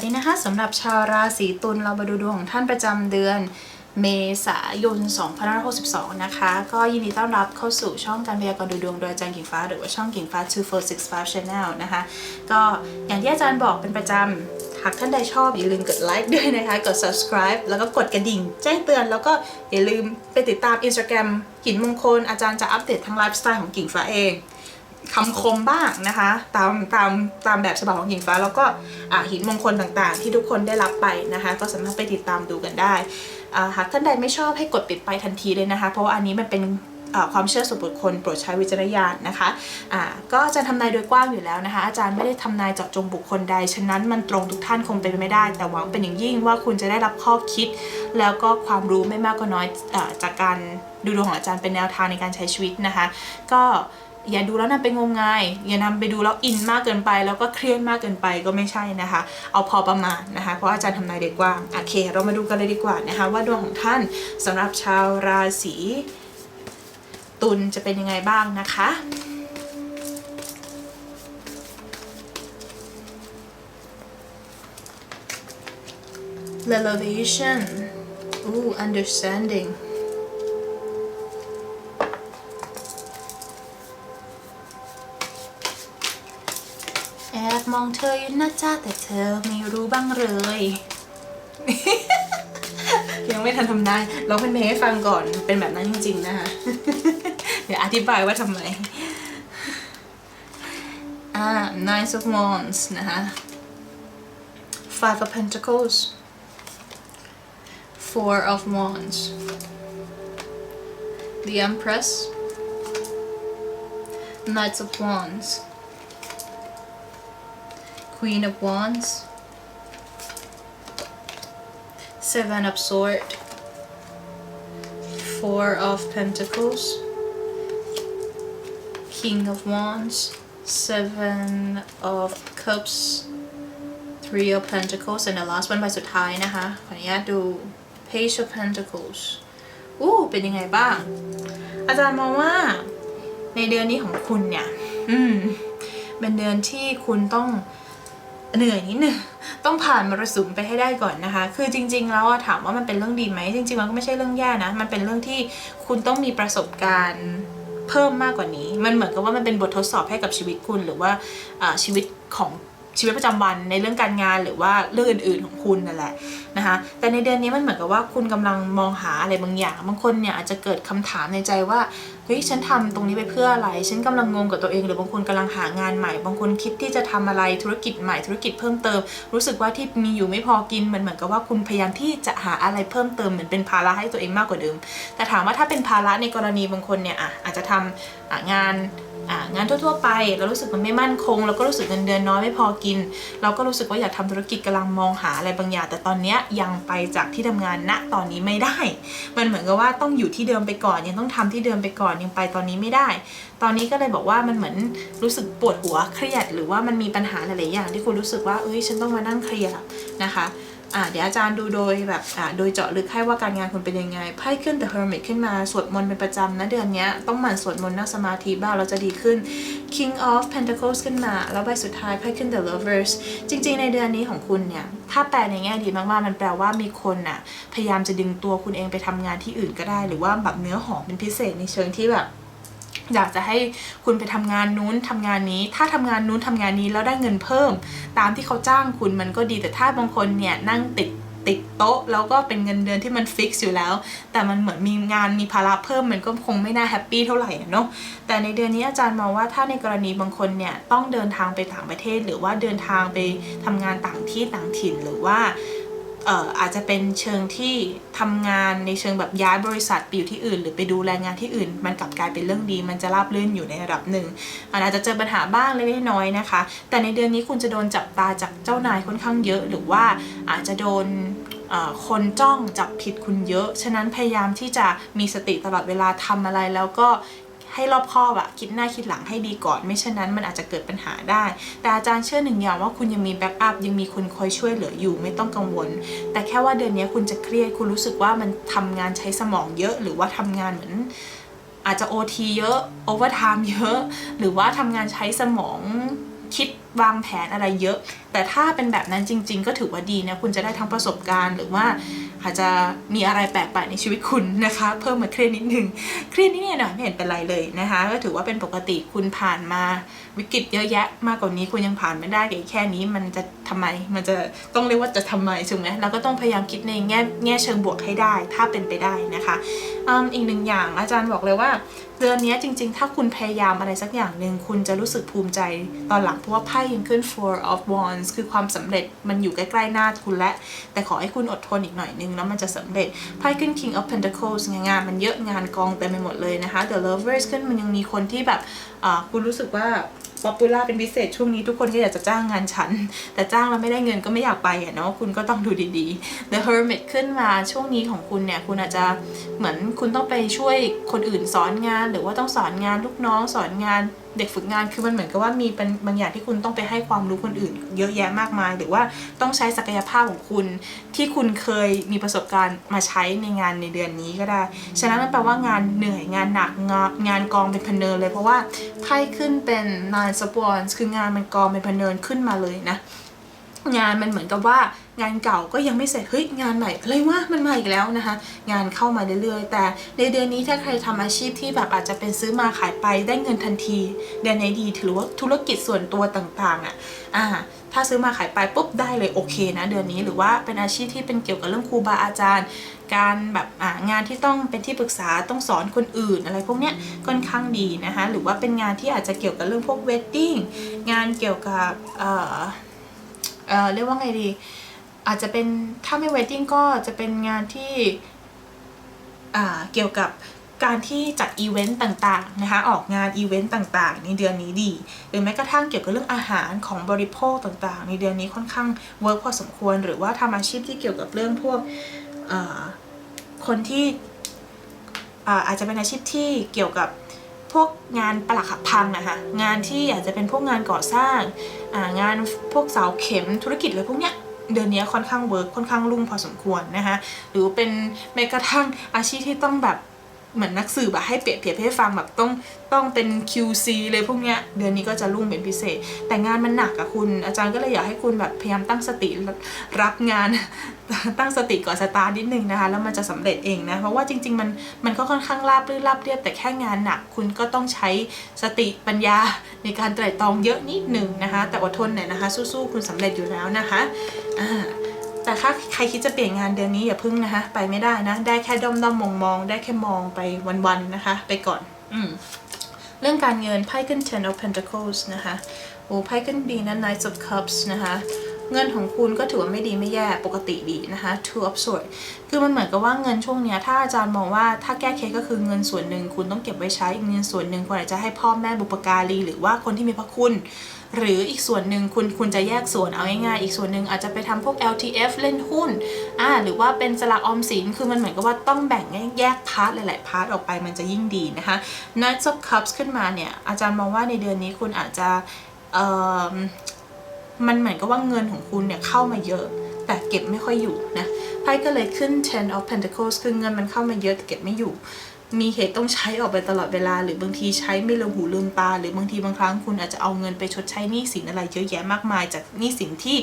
วัสดีนะคะสำหรับชาวราศีตุลเรามาดูดวงของท่านประจำเดือนเมษายน 2562 นะคะ ก็ยินดีต้อนรับเข้าสู่ช่องการพยากรณ์ดูดวงโดยอาจารย์กิ่งฟ้า หรือว่าช่องกิ่งฟ้า 2465 Channel นะคะ ก็อย่างที่อาจารย์บอกเป็นประจำ หากท่านใดชอบอย่าลืมกดไลค์ด้วยนะคะ กด subscribe แล้วก็กดกระดิ่ง แจ้งเตือน แล้วก็อย่าลืมไปติดตาม Instagram หินมงคลอาจารย์จะอัปเดตทั้งไลฟ์สไตล์ของกิ่งฟ้าเอง คำคมบ้างนะคะ ตามตามตามแบบฉบับของหญิงฟ้า แล้วก็หินมงคลต่างๆ ที่ทุกคนได้รับไปนะคะ ก็สามารถไปติดตามดูกันได้หากท่านใดไม่ชอบให้กดปิดไปทันทีเลยนะคะ เพราะว่าอันนี้มันเป็นความเชื่อส่วนบุคคลโปรดใช้วิจารณญาณนะคะอ่าก็อาจารย์ทำนายโดยกว้างอยู่แล้วนะคะ อาจารย์ไม่ได้ทำนายเจาะจงบุคคลใด ฉะนั้นมันตรงทุกท่านคงเป็นไปไม่ได้ แต่หวังเป็นอย่างยิ่งว่าคุณจะได้รับข้อคิด แล้วก็ความรู้ไม่มากก็น้อยอจากการดูดวงของอาจารย์เป็นแนวทางในการใช้ชีวิตนะคะ ก็ อย่าดูแล้วนำไปงมงาย อย่านำไปดูแล้วอินมากเกินไป แล้วก็เครียดมากเกินไปก็ไม่ใช่นะคะ เอาพอประมาณนะคะ เพราะอาจารย์ทำนายเด็กกว้างโอเค เรามาดูกันเลยดีกว่านะคะ ว่าดวงของท่านสำหรับชาวราศีตุลจะเป็นยังไงบ้างนะคะ Elevation Ooh, understanding มองเธออยู่นะจ๊ะแต่เธอไม่รู้บ้างเลย ยังไม่ทันทำได้ร้องเป็นเพลงให้ฟังก่อนเป็นแบบนั้นจริงๆนะคะ เดี๋ยวอธิบายว่าทำไม อ่า Nine of Wands นะคะ Five of Pentacles Four of Wands The Empress Knights of Wands Queen of Wands Seven of Swords Four of Pentacles King of Wands Seven of Cups Three of Pentacles and the last one ใบสุดท้ายนะคะขออนุญาตดู Page of Pentacles อู้เป็นยังไงบ้าง อาจารย์มองว่าในเดือนนี้ของคุณเนี่ย อืม เป็นเดือนที่คุณต้อง เหนื่อยนิดนึงต้องผ่านมรสุมไปให้ได้ก่อนนะคะ คือจริง ๆ แล้วถามว่ามันเป็นเรื่องดีไหมจริงๆมันก็ไม่ใช่เรื่องแย่นะ มันเป็นเรื่องที่คุณต้องมีประสบการณ์เพิ่มมากกว่านี้ มันเหมือนกับว่ามันเป็นบททดสอบให้กับชีวิตคุณหรือว่าชีวิตของ ชีวิตประจำวันในเรื่องการงานหรือว่าเรื่องอื่นๆของคุณนั่นแหละนะคะแต่ในเดือนนี้มันเหมือนกับว่าคุณกำลังมองหาอะไรบางอย่าง บางคนเนี่ยอาจจะเกิดคำถามในใจว่าเฮ้ยฉันทำตรงนี้ไปเพื่ออะไร ฉันกำลังงงกับตัวเอง หรือบางคนกำลังหางานใหม่ บางคนคิดที่จะทำอะไรธุรกิจใหม่ธุรกิจเพิ่มเติม รู้สึกว่าที่มีอยู่ไม่พอกินมันเหมือนกับว่าคุณพยายามที่จะหาอะไรเพิ่มเติมเหมือนเป็นภาระให้ตัวเองมากกว่าเดิม แต่ถามว่าถ้าเป็นภาระในกรณีบางคนเนี่ยอะอาจจะทำงาน อ่างานทั่วๆไป เรารู้สึกมันไม่มั่นคง เราก็รู้สึกเงินเดือนน้อยไม่พอกิน เราก็รู้สึกว่าอยากทำธุรกิจกำลังมองหาอะไรบางอย่าง แต่ตอนนี้ยังไปจากที่ทำงานณตอนนี้ไม่ได้ มันเหมือนกับว่าต้องอยู่ที่เดิมไปก่อน ยังต้องทำที่เดิมไปก่อนยังไปตอนนี้ไม่ได้ ตอนนี้ก็เลยบอกว่ามันเหมือนรู้สึกปวดหัวเครียด หรือว่ามันมีปัญหาหลายๆอย่าง ที่คุณรู้สึกว่าเอ้ยฉันต้องมานั่งเคลียร์นะคะ เดี๋ยวอาจารย์ดูโดยแบบอ่าโดยเจาะลึกให้ว่าการงานคุณเป็นยังไงไพ่ขึ้น The Hermit ขึ้นมาสวดมนต์เป็นประจำนะเดือนนี้ต้องหมั่นสวดมนต์นั่งสมาธิบ้างเราจะดีขึ้น King of Pentacles ขึ้นมา แล้วใบสุดท้ายไพ่ขึ้น The Lovers จริง ๆ ในเดือนนี้ของคุณเนี่ย ถ้าแปลในแง่ดีมากๆ มันแปลว่ามีคนน่ะพยายามจะดึงตัวคุณเองไปทำงานที่อื่นก็ได้ หรือว่าแบบเนื้อหอมเป็นพิเศษในเชิงที่แบบ อยากจะให้คุณไปทำงานนู้นทำงานนี้ ถ้าทำงานนู้นทำงานนี้แล้วได้เงินเพิ่ม ตามที่เขาจ้างคุณมันก็ดีแต่ถ้าบางคนเนี่ยนั่งติดติดโต๊ะแล้วก็เป็นเงินเดือนที่มันฟิกซ์อยู่แล้ว แต่มันเหมือนมีงานมีภาระเพิ่มมันก็คงไม่น่าแฮปปี้เท่าไหร่เนาะแต่ในเดือนนี้อาจารย์มองว่าถ้าในกรณีบางคนเนี่ยต้องเดินทางไปต่างประเทศ หรือว่าเดินทางไปทำงานต่างที่ต่างถิ่นหรือว่า อออาจจะเป็นเชิงที่ทำงานในเชิงแบบย้ายบริษัทไปอยู่ที่อื่น หรือไปดูแลงานที่อื่น มันกลับกลายเป็นเรื่องดี มันจะราบรื่นอยู่ในระดับหนึ่งอาจจะเจอปัญหาบ้างเล็กน้อยนะคะ แต่ในเดือนนี้คุณจะโดนจับตาจากเจ้านายค่อนข้างเยอะหรือว่าอาจจะโดนคนจ้องจับผิดคุณเยอะ ฉะนั้นพยายามที่จะมีสติตลอดเวลาทำอะไรแล้วก็ ให้รอบคอบอะคิดหน้าคิดหลังให้ดีก่อน ไม่เช่นนั้นมันอาจจะเกิดปัญหาได้ แต่อาจารย์เชื่อหนึ่งอย่างว่าคุณยังมีแบ็กอัพยังมีคนคอยช่วยเหลืออยู่ไม่ต้องกังวล แต่แค่ว่าเดือนนี้คุณจะเครียดคุณรู้สึกว่ามันทำงานใช้สมองเยอะ หรือว่าทำงานเหมือน อาจจะ OT เยอะ Overtime เยอะ หรือว่าทำงานใช้สมองคิด วางแผนอะไรเยอะ แต่ถ้าเป็นแบบนั้นจริง ๆ ก็ถือว่าดีนะคุณจะได้ทั้งประสบการณ์ หรือว่าอาจจะมีอะไรแปลกใหม่ในชีวิตคุณนะคะ เพิ่มมาเครียดนิดนึงเครียดนิดหน่อยไม่เห็นเป็นไรเลยนะคะ ก็ถือว่าเป็นปกติคุณผ่านมาวิกฤตเยอะแยะ มากกว่านี้คุณยังผ่านไม่ได้แค่นี้มันจะทำไมมันจะต้องเรียกว่าจะทำไมถูกไหมเราก็ต้องพยายามคิดในแง่แง่เชิงบวกให้ได้ ถ้าเป็นไปได้นะคะอ,อีกหนึ่งอย่างอาจารย์บอกเลยว่าเดือนนี้จริง ๆ ถ้าคุณพยายามอะไรสักอย่างหนึ่งคุณจะรู้สึกภูมิใจตอนหลังเพราะว่าไพ่ยังขึ้น four of wands คือความสำเร็จมันอยู่ใกล้ๆหน้าคุณและ แต่ขอให้คุณอดทนอีกหน่อยนึงแล้วมันจะสำเร็จไพ่ขึ้น king of pentacles งงานมันเยอะงานกองเต็มไปหมดเลยนะคะ the lovers ขึ้นมันยังมีคนที่แบบคุณรู้สึกว่าป๊อปปูล่าเป็นพิเศษช่วงนี้ทุกคนก็อยากจะจ้างงานฉัน แต่จ้างแล้วไม่ได้เงินก็ไม่อยากไปอะเนาะคุณก็ต้องดูดีๆ The Hermit ขึ้นมาช่วงนี้ของคุณเนี่ย คุณอาจจะเหมือนคุณต้องไปช่วยคนอื่นสอนงาน หรือว่าต้องสอนงานลูกน้องสอนงาน เด็กฝึกงานคือมันเหมือนกับว่ามีเป็นบางอย่างที่คุณต้องไปให้ความรู้คนอื่น เยอะแยะมากมาย หรือว่าต้องใช้ศักยภาพของคุณ ที่คุณเคยมีประสบการณ์มาใช้ในงานในเดือนนี้ก็ได้ ฉะนั้นมันแปลว่างานเหนื่อยงานหนักงานงานกองเป็นพเนินเลย เพราะว่าไพ่ขึ้นเป็นนานสปอนคืองานมันกองเป็นพเนินขึ้นมาเลยนะ งานมันเหมือนกับว่างานเก่าก็ยังไม่เสร็จเฮ้ยงานใหม่อะไรวะมันมาอีกแล้วนะคะ งานเข้ามาเรื่อยๆ แต่ในเดือนนี้ถ้าใครทำอาชีพที่แบบอาจจะเป็นซื้อมาขายไปได้เงินทันที เดือนไหนดีถือว่าธุรกิจส่วนตัวต่างๆอะอ่าถ้าซื้อมาขายไปปุ๊บได้เลยโอเคนะเดือนนี้หรือว่าเป็นอาชีพที่เป็นเกี่ยวกับเรื่องครูบาอาจารย์ การแบบอ่างานที่ต้องเป็นที่ปรึกษาต้องสอนคนอื่นอะไรพวกเนี้ยค่อนข้างดีนะคะหรือว่าเป็นงานที่อาจจะเกี่ยวกับเรื่องพวกเวดดิ้งงานเกี่ยวกับเอ่อ เอ่อเรียกว่าไงดี อาจจะเป็นถ้าไม่ wedding ก็จะเป็นงานที่อ่าเกี่ยวกับการที่จัดอีเวนต์ต่างๆนะคะออกงานอีเวนต์ต่างๆ ในเดือนนี้ดี หรือแม้กระทั่งเกี่ยวกับเรื่องอาหารของบริโภคต่างๆ ในเดือนนี้ค่อนข้างเวิร์กพอสมควร หรือว่าทำอาชีพที่เกี่ยวกับเรื่องพวกเอ่อคนที่อ่าอาจจะเป็นอาชีพที่เกี่ยวกับ พวกงานปลักหักพังนะคะงานที่อาจจะเป็นพวกงานก่อสร้างางานพวกเสาเข็มธุรกิจอะไรพวกเนี้ยเดือนนี้ค่อนข้างเวิร์กค่อนข้างรุ่งพอสมควรนะคะหรือเป็นแม้กระทั่งอาชีพที่ต้องแบบ เหมือนนักสืบอะให้เปรียบเทียบให้ฟังแบบต้องต้องเป็น QC เลยพวกเนี้ยเดือนนี้ก็จะรุ่งเป็นพิเศษ แต่งานมันหนักอะคุณ อาจารย์ก็เลยอยากให้คุณแบบพยายามตั้งสติรับงาน ตั้งสติก่อนสตาร์ทนิดนึงนะคะ แล้วมันจะสำเร็จเองนะ เพราะว่าจริง ๆ มันมันก็ค่อนข้างราบรื่นราบเรียบแต่แค่งานหนักคุณก็ต้องใช้สติปัญญาในการไตร่ตรองเยอะนิดหนึ่งนะคะ แต่อดทนหน่อยนะคะ สู้ๆคุณสำเร็จอยู่แล้วนะคะอ่า แต่ถ้าใครคิดจะเปลี่ยนงานเดือนนี้อย่าพึ่งนะคะไปไม่ได้นะ ได้แค่ด้อมด้อมมองมองๆได้แค่มองไปวันๆนะคะ ไปก่อน อืมเรื่องการเงินไพ่ขึ้น ten of pentacles นะคะโอ้ไพ่ขึ้นดีนะ knight of cups นะคะเงินของคุณก็ถือว่าไม่ดีไม่แย่ปกติดีนะคะ two of swords คือมันเหมือนกับว่าเงินช่วงเนี้ยถ้าอาจารย์มองว่าถ้าแก้เคสก็คือเงินส่วนหนึ่งคุณต้องเก็บไว้ใช้อีกเงินส่วนหนึ่งคุณอาจจะให้พ่อแม่บุปการีหรือว่าคนที่มีพระคุณ หรืออีกส่วนหนึ่งคุณคุณจะแยกส่วนเอาง่ายๆอีกส่วนหนึ่งอาจจะไปทำพวก LTF เล่นหุ้นอ่าหรือว่าเป็นสลากออมสินคือมันเหมือนกับว่าต้องแบ่งแยกพาร์ทหลายๆพาร์ทออกไปมันจะยิ่งดีนะคะ Knights of Cups ขึ้นมาเนี่ยอาจารย์มองว่าในเดือนนี้คุณอาจจะเออมันเหมือนกับว่าเงินของคุณเนี่ยเข้ามาเยอะ แต่เก็บไม่ค่อยอยู่นะไพ่ก็เลยขึ้น ten of pentacles คือเงินมันเข้ามาเยอะแต่เก็บไม่อยู่ มีเหตุต้องใช้ออกไปตลอดเวลา หรือบางทีใช้ไม่ลืมหูลืมตา หรือบางทีบางครั้งคุณอาจจะเอาเงินไปชดใช้หนี้สินอะไรเยอะแยะมากมาย จากหนี้สินที่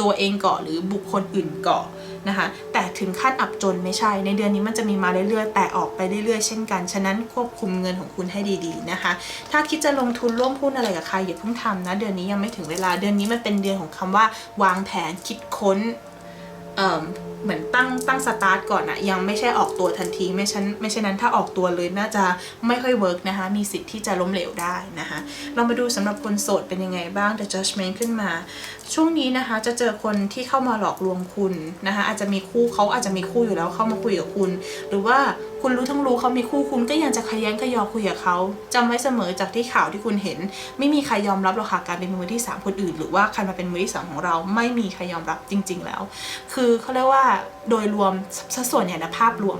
ตัวเองก่อหรือบุคคลอื่นก่อนะคะแต่ถึงขั้นอับจนไม่ใช่ในเดือนนี้มันจะมีมาเรื่อยๆแต่ออกไปเรื่อยๆเช่นกัน ฉะนั้นควบคุมเงินของคุณให้ดีๆนะคะ ถ้าคิดจะลงทุนร่วมหุ้นอะไรกับใครอย่าเพิ่งทำนะเดือนนี้ยังไม่ถึงเวลาเดือนนี้มันเป็นเดือนของคำว่าวางแผนคิดค้น เหมือนตั้งตั้งสตาร์ทก่อนอะยังไม่ใช่ออกตัวทันที ไม่ฉันไม่ใช่นั้นถ้าออกตัวเลยน่าจะไม่ค่อยเวิร์กนะคะ มีสิทธิ์ที่จะล้มเหลวได้นะคะ เรามาดูสำหรับคนโสดเป็นยังไงบ้าง The Judgment ขึ้นมา ช่วงนี้นะคะจะเจอคนที่เข้ามาหลอกลวงคุณนะคะอาจจะมีคู่เขาอาจจะมีคู่อยู่แล้วเข้ามาคุยกับคุณ หรือว่าคุณรู้ทั้งรู้เขามีคู่คุณก็ยังจะขยันขยอคุยกับเขาจำไว้เสมอจากที่ข่าวที่คุณเห็น ไม่มีใครยอมรับหรอกค่ะการเป็นมือที่สามคนอื่น หรือว่าใครมาเป็นมือที่สามของเราไม่มีใครยอมรับจริง ๆ แล้ว คือเขาเรียกว่าโดยรวมสัดส่วนเนี่ยนะภาพรวม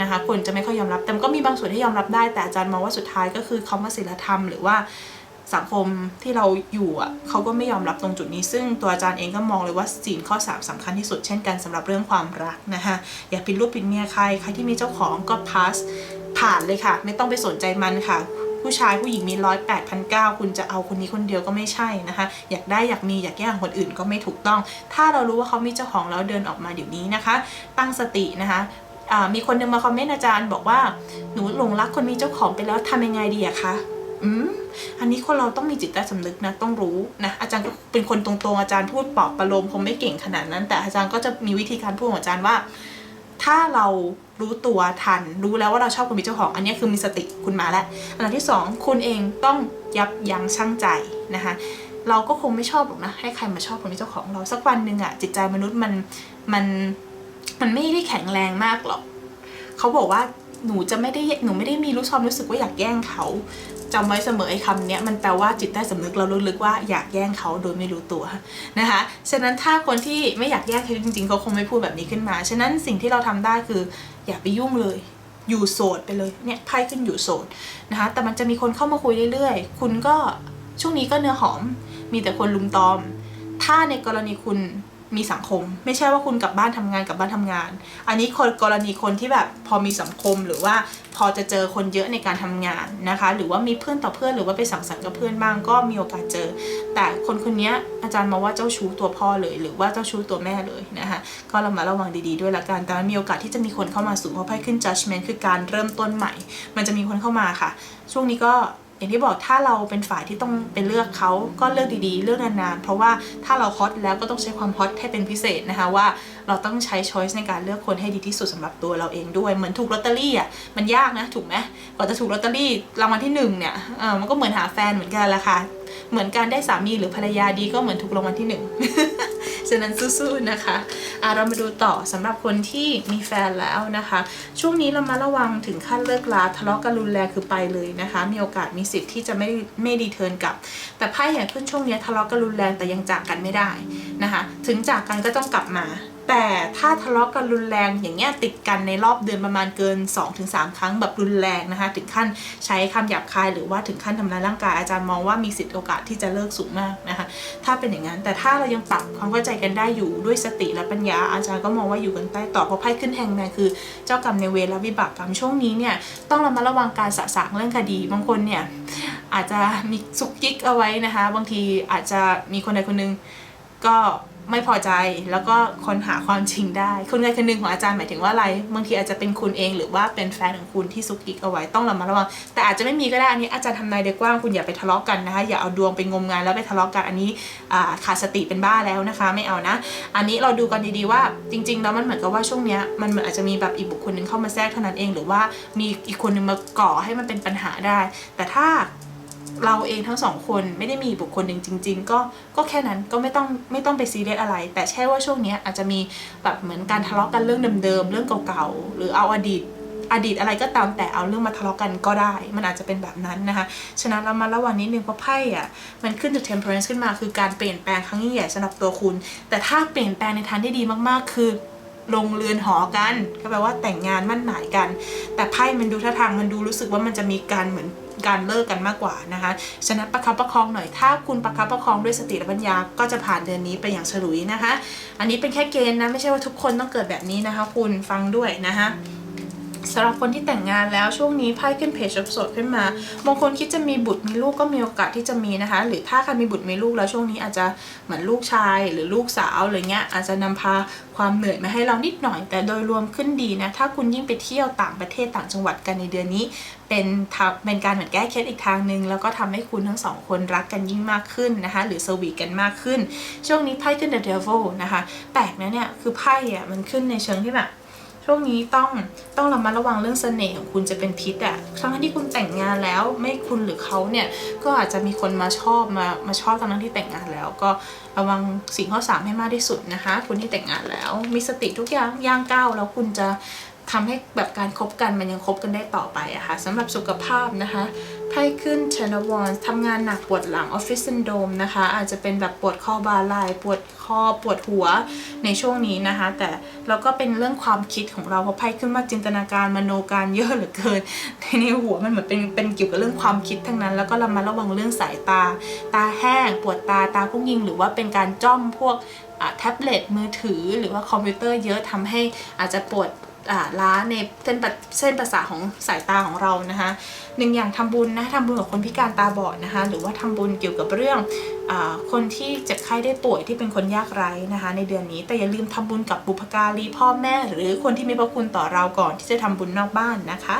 นะคะคนจะไม่ค่อยยอมรับแต่ก็มีบางส่วนที่ยอมรับได้แต่อาจารย์มองว่าสุดท้ายก็คือคำว่าศีลธรรมหรือว่า สังคมที่เราอยู่อะเขาก็ไม่ยอมรับตรงจุดนี้ ซึ่งตัวอาจารย์เองก็มองเลยว่าศีลข้อ 3สำคัญที่สุดเช่นกันสำหรับเรื่องความรักนะคะอย่าปิดรูปปิดเมียใครใครที่มีเจ้าของก็พาสผ่านเลยค่ะ ไม่ต้องไปสนใจมันค่ะ ผู้ชายผู้หญิงมีร้อยแปดพันเก้าคุณจะเอาคนนี้คนเดียวก็ไม่ใช่นะคะ อยากได้อยากมีอยากแย่งคนอื่นก็ไม่ถูกต้อง ถ้าเรารู้ว่าเขามีเจ้าของแล้วเดินออกมาเดี๋ยวนี้นะคะ ตั้งสตินะคะมีคนหนึงมาคอมเมนต์อาจารย์บอกว่าหนูหลงรักคนมีเจ้าของไปแล้วทำยังไงดีอะคะ อืมอันนี้คนเราต้องมีจิตใต้สำนึกนะต้องรู้นะอาจารย์ก็เป็นคนตรงๆอาจารย์พูดปลอบประโลมคงไม่เก่งขนาดนั้น แต่อาจารย์ก็จะมีวิธีการพูดของอาจารย์ว่า ถ้าเรารู้ตัวทัน รู้แล้วว่าเราชอบคนมีเจ้าของ อันนี้คือมีสติคุณมาแล้วอันดับที่สองคุณเองต้องยับยั้งชั่งใจนะคะเราก็คงไม่ชอบหรอกนะให้ใครมาชอบคนมีเจ้าของเราสักวันหนึ่งอะจิตใจมนุษย์มันมันมันไม่ได้แข็งแรงมากหรอกเขาบอกว่าหนูจะไม่ได้หนูไม่ได้มีรู้ความรู้สึกว่าอยากแย่งเขา จำไว้เสมอไอ้คำเนี้ยมันแปลว่าจิตใต้สำนึกเราลึกๆว่าอยากแย่งเขาโดยไม่รู้ตัวนะคะฉะนั้นถ้าคนที่ไม่อยากแย่งเขาจริงๆเขาคงไม่พูดแบบนี้ขึ้นมา ฉะนั้นสิ่งที่เราทำได้คือ อย่าไปยุ่งเลยอยู่โสดไปเลยเนี่ยไพ่ขึ้นอยู่โสดนะคะแต่มันจะมีคนเข้ามาคุยเรื่อยๆ คุณก็ช่วงนี้ก็เนื้อหอม มีแต่คนลุมตอม ถ้าในกรณีคุณ มีสังคม ไม่ใช่ว่าคุณกลับบ้านทำงานกลับบ้านทำงาน อันนี้คนกรณีคนที่แบบพอมีสังคมหรือว่าพอจะเจอคนเยอะในการทำงานนะคะ หรือว่ามีเพื่อนต่อเพื่อนหรือว่าไปสังสรรค์กับเพื่อนบ้างก็มีโอกาสเจอ แต่คนคนนี้อาจารย์มองว่าเจ้าชู้ตัวพ่อเลย หรือว่าเจ้าชู้ตัวแม่เลยนะคะก็เรามาระวังดีๆด้วยละกันแต่มีโอกาสที่จะมีคนเข้ามาสู่เพราะไพ่ขึ้น judgment คือการเริ่มต้นใหม่ มันจะมีคนเข้ามาค่ะ ช่วงนี้ก็ อย่างที่บอกถ้าเราเป็นฝ่ายที่ต้องไปเลือกเขาก็เลือกดีๆ เลือกนานๆ เพราะว่าถ้าเราฮอตแล้วก็ต้องใช้ความฮอตให้เป็นพิเศษนะคะว่าเราต้องใช้ช้อยส์ในการเลือกคนให้ดีที่สุดสำหรับตัวเราเองด้วยเหมือนถูกลอตเตอรี่อะมันยากนะถูกไหมกว่าจะถูกลอตเตอรี่รางวัลที่หนึ่งเนี่ยเออมันก็เหมือนหาแฟนเหมือนกันแหละค่ะเหมือนการได้สามีหรือภรรยาดีก็เหมือนถูกรางวัลที่หนึ่ง ฉะนั้นสู้ๆนะคะอะเรามาดูต่อสำหรับคนที่มีแฟนแล้วนะคะ ช่วงนี้เรามาระวังถึงขั้นเลิกลาทะเลาะกันรุนแรงคือไปเลยนะคะ มีโอกาสมีสิทธิ์ที่จะไม่ไม่ดีเทิร์นกลับ แต่ไพ่อย่างขึ้นช่วงนี้ทะเลาะกันรุนแรงแต่ยังจากกันไม่ได้นะคะ ถึงจากกันก็ต้องกลับมา แต่ถ้าทะเลาะกันรุนแรงอย่างเงี้ยติดกันในรอบเดือนประมาณเกิน 2-3 ครั้งแบบรุนแรงนะคะถึงขั้นใช้คำหยาบคายหรือว่าถึงขั้นทำร้ายร่างกายอาจารย์มองว่ามีสิทธิ์โอกาสที่จะเลิกสูงมากนะคะถ้าเป็นอย่างนั้นแต่ถ้าเรายังปรับความเข้าใจกันได้อยู่ด้วยสติและปัญญาอาจารย์ก็มองว่าอยู่กันใต้ต่อเพราะไพ่ขึ้นแฮงแมนคือเจ้ากรรมในเวรและวิบากกรรมช่วงนี้เนี่ยต้องระมัดระวังการสะสางเรื่องคดีบางคนเนี่ยอาจจะมีซุกยิกเอาไว้นะคะ บางทีอาจจะมีคนใดคนหนึ่งก็ ไม่พอใจแล้วก็ค้นหาความจริงได้ คนใดคนหนึ่งของอาจารย์หมายถึงว่าอะไรบางทีอาจจะเป็นคุณเองหรือว่าเป็นแฟนของคุณที่ซุกยิกเอาไว้ต้องระมัดระวังแต่อาจจะไม่มีก็ได้อันนี้อาจารย์ทำนายเด็กกว้างคุณอย่าไปทะเลาะกันนะคะอย่าเอาดวงไปงมงายแล้วไปทะเลาะกันอันนี้ขาดสติเป็นบ้าแล้วนะคะไม่เอานะ อันนี้เราดูกันดีๆว่าจริงๆแล้วมันเหมือนกับว่าช่วงเนี้ยมันอนอาจจะมีแบบอีกบุคคลหนึ่งเข้ามาแทรกเท่านั้นเอง หรือว่ามีอีกคนหนึ่งมาก่อให้มันเป็นปัญหาได้ แต่ถ้า เราเองทั้งสองคนไม่ได้มีบุคคลหนึ่งจริง ๆ ก็ก็แค่นั้นก็ไม่ต้องไม่ต้องไปซีเรียสอะไร แต่แค่ว่าช่วงนี้อาจจะมีแบบเหมือนการทะเลาะกันเรื่องเดิมๆเรื่องเก่าๆหรือเอาอดีตอดีตอะไรก็ตามแต่เอาเรื่องมาทะเลาะกันก็ได้ มันอาจจะเป็นแบบนั้นนะคะ ฉะนั้นเรามาระวังนิดนึงเพราะไพ่อะมันขึ้นจาก temperance ขึ้นมาคือการเปลี่ยนแปลงครั้งยิ่งใหญ่สำหรับตัวคุณ แต่ถ้าเปลี่ยนแปลงในทางที่ดีมากๆ คือ ลงเรือนหอกัน ก็แปลว่าแต่งงานมั่นหมายกัน แต่ไพ่มันดูท่าทางมันดูรู้สึกว่ามันจะมีการเหมือนการเลิกกันมากกว่านะคะฉะนั้นประคับประคองหน่อย ถ้าคุณประคับประคองด้วยสติและปัญญา ก็จะผ่านเดือนนี้ไปอย่างฉลุยนะคะ อันนี้เป็นแค่เกณฑ์นะ ไม่ใช่ว่าทุกคนต้องเกิดแบบนี้นะคะ คุณฟังด้วยนะคะ สำหรับคนที่แต่งงานแล้วช่วงนี้ไพ่ขึ้นเพจโสดขึ้นมาบางคนคิดจะมีบุตรมีลูกก็มีโอกาสที่จะมีนะคะ หรือถ้าใครมีบุตรมีลูกแล้วช่วงนี้อาจจะเหมือนลูกชายหรือลูกสาวอะไรเงี้ยอาจจะนำพาความเหนื่อยมาให้เรานิดหน่อย แต่โดยรวมขึ้นดีนะ ถ้าคุณยิ่งไปเที่ยวต่างประเทศต่างจังหวัดกันในเดือนนี้ เป็นเป็นการเหมือนแก้เคล็ดอีกทางหนึ่งแล้วก็ทำให้คุณทั้งสองคนรักกันยิ่งมากขึ้นนะคะ หรือสวีกันมากขึ้น ช่วงนี้ไพ่ขึ้น The Devil นะคะแปลกนะเนี่ยคือไพ่อะมันขึ้นในเชิงที่แบบ ช่วงนี้ต้องต้องระมัดระวังเรื่องเสน่ห์ของคุณจะเป็นพิษอะทั้งที่คุณแต่งงานแล้ว ไม่คุณหรือเขาเนี่ยก็อาจจะมีคนมาชอบมามาชอบทั้นที่แต่งงานแล้ว ก็ระวังสิ่งข้อสามให้มากที่สุดนะคะ คุณที่แต่งงานแล้ว มีสติทุกอย่างย่างก้าวแล้วคุณจะ ทำให้แบบการคบกันมันยังคบกันได้ต่อไปอะคะ่ะสำหรับสุขภาพนะคะไพ่ขึ้นเชนวอนทำงานหนักปวดหลังออฟฟิศซินโดมนะคะ อาจจะเป็นแบบปวดข้อบ่าไหล่ปวดคอปวดหัวในช่วงนี้นะคะ แต่เราก็เป็นเรื่องความคิดของเราเพราะไพ่ขึ้นว่าจินตนาการมโนการเยอะเหลือเกินในหัวมันเหมือนเป็นเป็นเกี่ยวกับเรื่องความคิดทั้งนั้น แล้วก็เรามาระวังเรื่องสายตา ตาแห้ง ปวดตาตาพุ่งยิง หรือว่าเป็นการจ้องพวกแท็บเล็ตมือถือหรือว่าคอมพิวเตอร์เยอะทำให้อาจจะปวด ล้าในเส้นประเส้นประสาทของสายตาของเรานะคะหนึ่งอย่างทำบุญนะทำบุญกับคนพิการตาบอดนะคะ หรือว่าทำบุญเกี่ยวกับเรื่องอคนที่เจ็บไข้ได้ป่วยที่เป็นคนยากไร้นะคะ ในเดือนนี้แต่อย่าลืมทำบุญกับบุพการีพ่อแม่ หรือคนที่มีพระคุณต่อเราก่อนที่จะทำบุญนอกบ้านนะคะ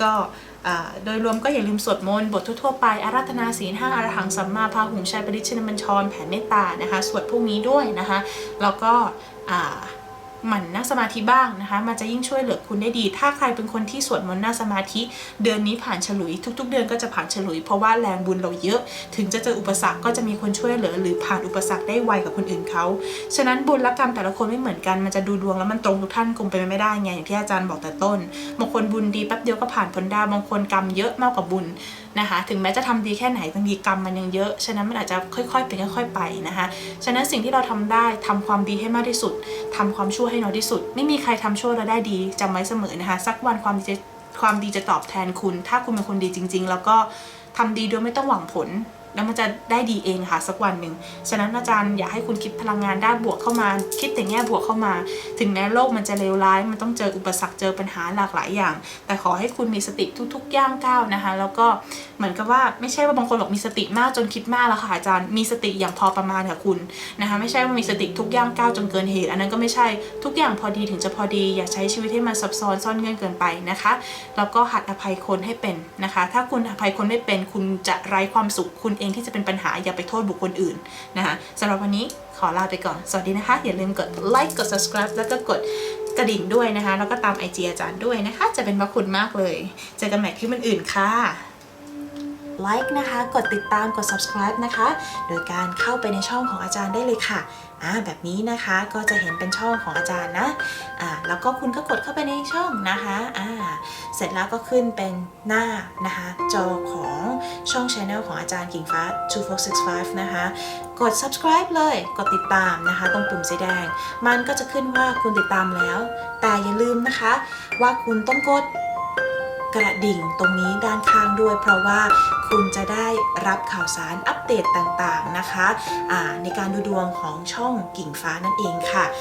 ก็โดยรวมก็อย่าลืมสวดมนต์บททั่วๆไป อาราธนาศีลห้าอรหังสัมมาพาหุงชัยปริชนมัญชรแผ่เมตตานะคะ สวดพวกนี้ด้วยนะคะ แล้วก็ หมั่นนั่งสมาธิบ้างนะคะ มันจะยิ่งช่วยเหลือคุณได้ดี ถ้าใครเป็นคนที่สวดมนต์นั่งสมาธิ เดือนนี้ผ่านฉลุย ทุก ๆ เดือนก็จะผ่านฉลุย เพราะว่าแรงบุญเราเยอะ ถึงจะเจออุปสรรคก็จะมีคนช่วยเหลือ หรือผ่านอุปสรรคได้ไวกับคนอื่นเขาฉะนั้นบุญและกรรมแต่ละคนไม่เหมือนกันมันจะดูดวงแล้วมันตรงทุกท่านคงไปไม่ได้ไงอย่างที่อาจารย์บอกแต่ต้นบางคนบุญดีแป๊บเดียวก็ผ่านพ้นได้บางคนกรรมเยอะมากกว่าบุญนะคะ ถึงแม้จะทำดีแค่ไหนบางทีกรรมมันยังเยอะ ฉะนั้นมันอาจจะค่อยๆเป็นค่อย ๆ ไปนะคะ ฉะนั้นสิ่งที่เราทำได้ทำความดีให้มากที่สุดทำความชั่วให้น้อยที่สุด ไม่มีใครทำชั่วแล้วได้ดีจำไว้เสมอนะคะสักวันความดีจะความดีจะตอบแทนคุณ ถ้าคุณเป็นคนดีจริง ๆ แล้วก็ทำดีโดยไม่ต้องหวังผล แล้วมันจะได้ดีเองค่ะสักวันหนึ่งฉะนั้นอาจารย์อยากให้คุณคิดพลังงานด้านบวกเข้ามา คิดแต่แง่บวกเข้ามา ถึงแม้โลกมันจะเลวร้าย มันต้องเจออุปสรรคเจอปัญหาหลากหลายอย่าง แต่ขอให้คุณมีสติทุกๆย่างก้าวนะคะ แล้วก็ เหมือนกับว่าไม่ใช่ว่าบางคนบอกมีสติมากจนคิดมากแล้วค่ะอาจารย์มีสติอย่างพอประมาณค่ะคุณนะคะไม่ใช่ว่ามีสติทุกย่างก้าวจนเกินเหตุ อันนั้นก็ไม่ใช่ทุกอย่างพอดีถึงจะพอดี อย่าใช้ชีวิตให้มันซับซ้อนซ่อนเงื่อนเกินไปนะคะแล้วก็หัดอภัยคนให้เป็นนะคะ ถ้าคุณอภัยคนไม่เป็น คุณจะไร้ความสุขคุณเองที่จะเป็นปัญหาอย่าไปโทษบุคคลอื่นนะคะสำหรับวันนี้ขอลาไปก่อน สวัสดีนะคะ อย่าลืมกดไลค์กด subscribe แล้วก็กดกระดิ่งด้วยนะคะ แล้วก็ตาม IG อาจารย์ด้วยนะคะ จะเป็นพระคุณมากเลย เจอกันใหม่คลิปอื่นๆค่ะ ไลค์นะคะ กดติดตามกด subscribe นะคะ โดยการเข้าไปในช่องของอาจารย์ได้เลยค่ะอ่าแบบนี้นะคะก็จะเห็นเป็นช่องของอาจารย์นะอ่าแล้วก็คุณก็กดเข้าไปในช่องนะคะอ่าเสร็จแล้วก็ขึ้นเป็นหน้านะคะจอของช่อง Channel ของอาจารย์กิ่งฟ้า 2465 นะคะกด subscribe เลยกดติดตามนะคะ ตรงปุ่มสีแดง มันก็จะขึ้นว่าคุณติดตามแล้ว แต่อย่าลืมนะคะ ว่าคุณต้องกด กระดิ่งตรงนี้ด้านข้างด้วย เพราะว่าคุณจะได้รับข่าวสารอัปเดตต่างๆนะคะในการดูดวงของช่องกิ่งฟ้านั่นเองค่ะ